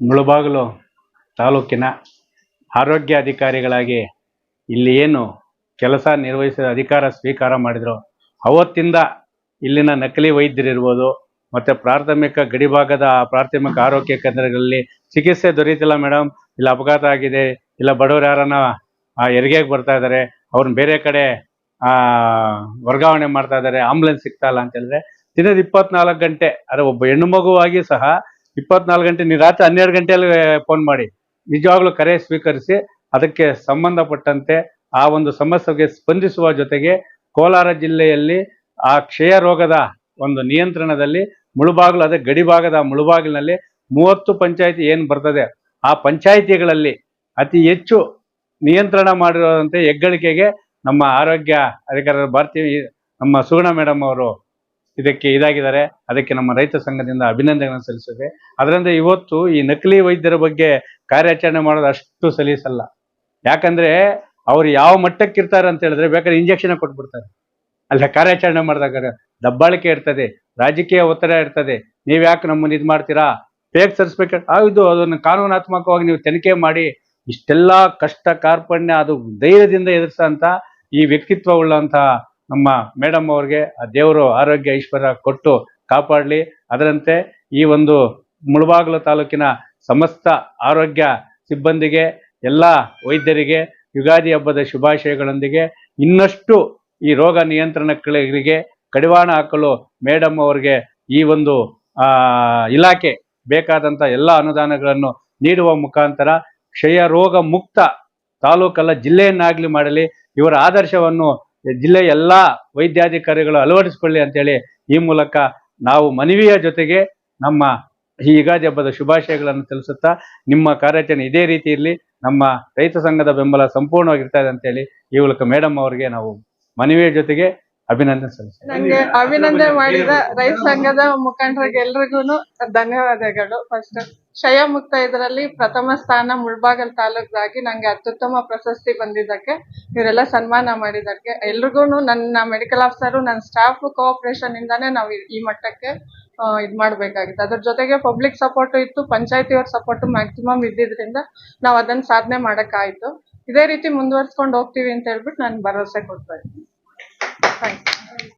ಮುಳಬಾಗಿಲು ತಾಲೂಕಿನ ಆರೋಗ್ಯ ಅಧಿಕಾರಿಗಳಾಗಿ ಇಲ್ಲಿ ಏನು ಕೆಲಸ ನಿರ್ವಹಿಸಿದ ಅಧಿಕಾರ ಸ್ವೀಕಾರ ಮಾಡಿದ್ರು. ಅವತ್ತಿಂದ ಇಲ್ಲಿನ ನಕಲಿ ವೈದ್ಯರಿರ್ಬೋದು, ಮತ್ತೆ ಪ್ರಾಥಮಿಕ ಗಡಿಭಾಗದ ಪ್ರಾಥಮಿಕ ಆರೋಗ್ಯ ಕೇಂದ್ರಗಳಲ್ಲಿ ಚಿಕಿತ್ಸೆ ದೊರೆಯುತ್ತಿಲ್ಲ ಮೇಡಮ್ ಇಲ್ಲ ಅಪಘಾತ ಆಗಿದೆ, ಇಲ್ಲ ಬಡವರು ಯಾರನ್ನ ಹೆರಿಗೆಗೆ ಬರ್ತಾ ಇದ್ದಾರೆ ಅವ್ರನ್ನ ಬೇರೆ ಕಡೆ ವರ್ಗಾವಣೆ ಮಾಡ್ತಾ ಇದ್ದಾರೆ ಆಂಬುಲೆನ್ಸ್ ಸಿಗ್ತಾ ಇಲ್ಲ ಅಂತ ಹೇಳಿದ್ರೆ, ದಿನದ ಇಪ್ಪತ್ನಾಲ್ಕು ಗಂಟೆ ಅದೇ ಒಬ್ಬ ಹೆಣ್ಣು ಮಗುವಾಗಿ ಸಹ ಇಪ್ಪತ್ನಾಲ್ಕು ಗಂಟೆ ನೀವು ರಾತ್ರಿ ಹನ್ನೆರಡು ಗಂಟೆಯಲ್ಲಿ ಫೋನ್ ಮಾಡಿ. ನಿಜವಾಗ್ಲೂ ಕರೆ ಸ್ವೀಕರಿಸಿ, ಅದಕ್ಕೆ ಸಂಬಂಧಪಟ್ಟಂತೆ ಆ ಒಂದು ಸಮಸ್ಯೆಗೆ ಸ್ಪಂದಿಸುವ ಜೊತೆಗೆ ಕೋಲಾರ ಜಿಲ್ಲೆಯಲ್ಲಿ ಆ ಕ್ಷಯ ರೋಗದ ಒಂದು ನಿಯಂತ್ರಣದಲ್ಲಿ ಮುಳುಬಾಗಿಲು, ಅದೇ ಗಡಿಭಾಗದ ಮುಳುಬಾಗಿಲಿನಲ್ಲಿ ಮೂವತ್ತು ಪಂಚಾಯಿತಿ ಏನು ಬರ್ತದೆ, ಆ ಪಂಚಾಯಿತಿಗಳಲ್ಲಿ ಅತಿ ಹೆಚ್ಚು ನಿಯಂತ್ರಣ ಮಾಡಿರುವಂತೆ ಹೆಗ್ಗಳಿಕೆಗೆ ನಮ್ಮ ಆರೋಗ್ಯ ಅಧಿಕಾರಿ ಭಾರತೀಯ ನಮ್ಮ ಸುಗುಣ ಮೇಡಮ್ ಅವರು ಇದಕ್ಕೆ ಇದಾಗಿದ್ದಾರೆ. ಅದಕ್ಕೆ ನಮ್ಮ ರೈತ ಸಂಘದಿಂದ ಅಭಿನಂದನೆಗಳನ್ನು ಸಲ್ಲಿಸಿದೆ ಅದರಿಂದ ಇವತ್ತು ಈ ನಕಲಿ ವೈದ್ಯರ ಬಗ್ಗೆ ಕಾರ್ಯಾಚರಣೆ ಮಾಡೋದು ಅಷ್ಟು ಸಲೀಸಲ್ಲ. ಯಾಕಂದ್ರೆ ಅವ್ರು ಯಾವ ಮಟ್ಟಕ್ಕೆ ಇರ್ತಾರೆ ಅಂತ ಹೇಳಿದ್ರೆ ಬೇಕಾದ್ರೆ ಇಂಜೆಕ್ಷನ್ ಕೊಟ್ಬಿಡ್ತಾರೆ. ಅಲ್ಲ, ಕಾರ್ಯಾಚರಣೆ ಮಾಡಿದಾಗ ದಬ್ಬಾಳಿಕೆ ಇರ್ತದೆ, ರಾಜಕೀಯ ಒತ್ತಡ ಇರ್ತದೆ. ನೀವ್ ಯಾಕೆ ನಮ್ಮನ್ನು ಇದು ಮಾಡ್ತೀರಾ? ಬೇಗ ಸರ್ಟಿಫಿಕೇಟ್ ಇದು, ಅದನ್ನು ಕಾನೂನಾತ್ಮಕವಾಗಿ ನೀವು ತನಿಖೆ ಮಾಡಿ ಇಷ್ಟೆಲ್ಲ ಕಷ್ಟ ಕಾರ್ಪಣ್ಯ ಅದು ಧೈರ್ಯದಿಂದ ಎದುರಿಸಂತ ಈ ವ್ಯಕ್ತಿತ್ವ ಉಳ್ಳಂತ ನಮ್ಮ ಮೇಡಮ್ ಅವ್ರಿಗೆ, ಆ ದೇವರು ಆರೋಗ್ಯ ಐಶ್ವರ್ಯ ಕೊಟ್ಟು ಕಾಪಾಡಲಿ. ಅದರಂತೆ ಈ ಒಂದು ಮುಳಬಾಗಿಲು ತಾಲೂಕಿನ ಸಮಸ್ತ ಆರೋಗ್ಯ ಸಿಬ್ಬಂದಿಗೆ, ಎಲ್ಲ ವೈದ್ಯರಿಗೆ, ಯುಗಾದಿ ಹಬ್ಬದ ಶುಭಾಶಯಗಳೊಂದಿಗೆ ಇನ್ನಷ್ಟು ಈ ರೋಗ ನಿಯಂತ್ರಣಗಳಿಗೆ ಕಡಿವಾಣ ಹಾಕಲು ಮೇಡಮ್ ಅವರಿಗೆ ಈ ಒಂದು ಇಲಾಖೆ ಬೇಕಾದಂತ ಎಲ್ಲ ಅನುದಾನಗಳನ್ನು ನೀಡುವ ಮುಖಾಂತರ ಕ್ಷಯ ರೋಗ ಮುಕ್ತ ತಾಲೂಕಲ್ಲ ಜಿಲ್ಲೆಯನ್ನಾಗಲಿ ಮಾಡಲಿ, ಇವರ ಆದರ್ಶವನ್ನು ಜಿಲ್ಲೆಯ ಎಲ್ಲ ವೈದ್ಯಾಧಿಕಾರಿಗಳು ಅಳವಡಿಸಿಕೊಳ್ಳಿ ಅಂತೇಳಿ ಈ ಮೂಲಕ ನಾವು ಮನವಿಯ ಜೊತೆಗೆ ನಮ್ಮ ಈ ಯುಗಾದಿ ಹಬ್ಬದ ಶುಭಾಶಯಗಳನ್ನು ತಿಳಿಸುತ್ತಾ ನಿಮ್ಮ ಕಾರ್ಯಾಚರಣೆ ಇದೇ ರೀತಿ ಇರಲಿ, ನಮ್ಮ ರೈತ ಸಂಘದ ಬೆಂಬಲ ಸಂಪೂರ್ಣವಾಗಿರ್ತಾ ಇದೆ ಅಂತೇಳಿ ಈ ಮೂಲಕ ಮೇಡಮ್ ಅವರಿಗೆ ನಾವು ಮನವಿಯ ಜೊತೆಗೆ ಅಭಿನಂದನೆ ಸಲ್ಲಿಸ್ತೇವೆ ಅಭಿನಂದನೆ ಮಾಡಿದ ರೈತ ಸಂಘದ ಮುಖಂಡರಿಗೆ ಎಲ್ರಿಗೂ ಧನ್ಯವಾದಗಳು ಫಸ್ಟ್ ಕ್ಷಯ ಮುಕ್ತ ಇದರಲ್ಲಿ ಪ್ರಥಮ ಸ್ಥಾನ ಮುಳ್ಬಾಗಲ್ ತಾಲೂಕ್ದಾಗಿ ನಂಗೆ ಅತ್ಯುತ್ತಮ ಪ್ರಶಸ್ತಿ ಬಂದಿದ್ದಕ್ಕೆ ಇವರೆಲ್ಲ ಸನ್ಮಾನ ಮಾಡಿದ್ದಕ್ಕೆ. ಎಲ್ರಿಗೂ ನನ್ನ ಮೆಡಿಕಲ್ ಆಫೀಸರು ನನ್ನ ಸ್ಟಾಫ್ ಕೋಆಪರೇಷನ್ ಇಂದಾನೆ ನಾವು ಈ- ಮಟ್ಟಕ್ಕೆ ಇದ್ ಮಾಡ್ಬೇಕಾಗಿತ್ತು. ಅದ್ರ ಜೊತೆಗೆ ಪಬ್ಲಿಕ್ ಸಪೋರ್ಟ್ ಇತ್ತು, ಪಂಚಾಯತಿಯವ್ರ ಸಪೋರ್ಟ್ ಮ್ಯಾಕ್ಸಿಮಮ್ ಇದ್ದಿದ್ರಿಂದ ನಾವು ಅದನ್ನ ಸಾಧನೆ ಮಾಡಕ್ಕಾಯ್ತು. ಇದೇ ರೀತಿ ಮುಂದುವರ್ಸ್ಕೊಂಡು ಹೋಗ್ತೀವಿ ಅಂತ ಹೇಳ್ಬಿಟ್ಟು ನಾನು ಭರವಸೆ ಕೊಡ್ತಾ ಇದ್ದೀನಿ. ಥ್ಯಾಂಕ್ಸ್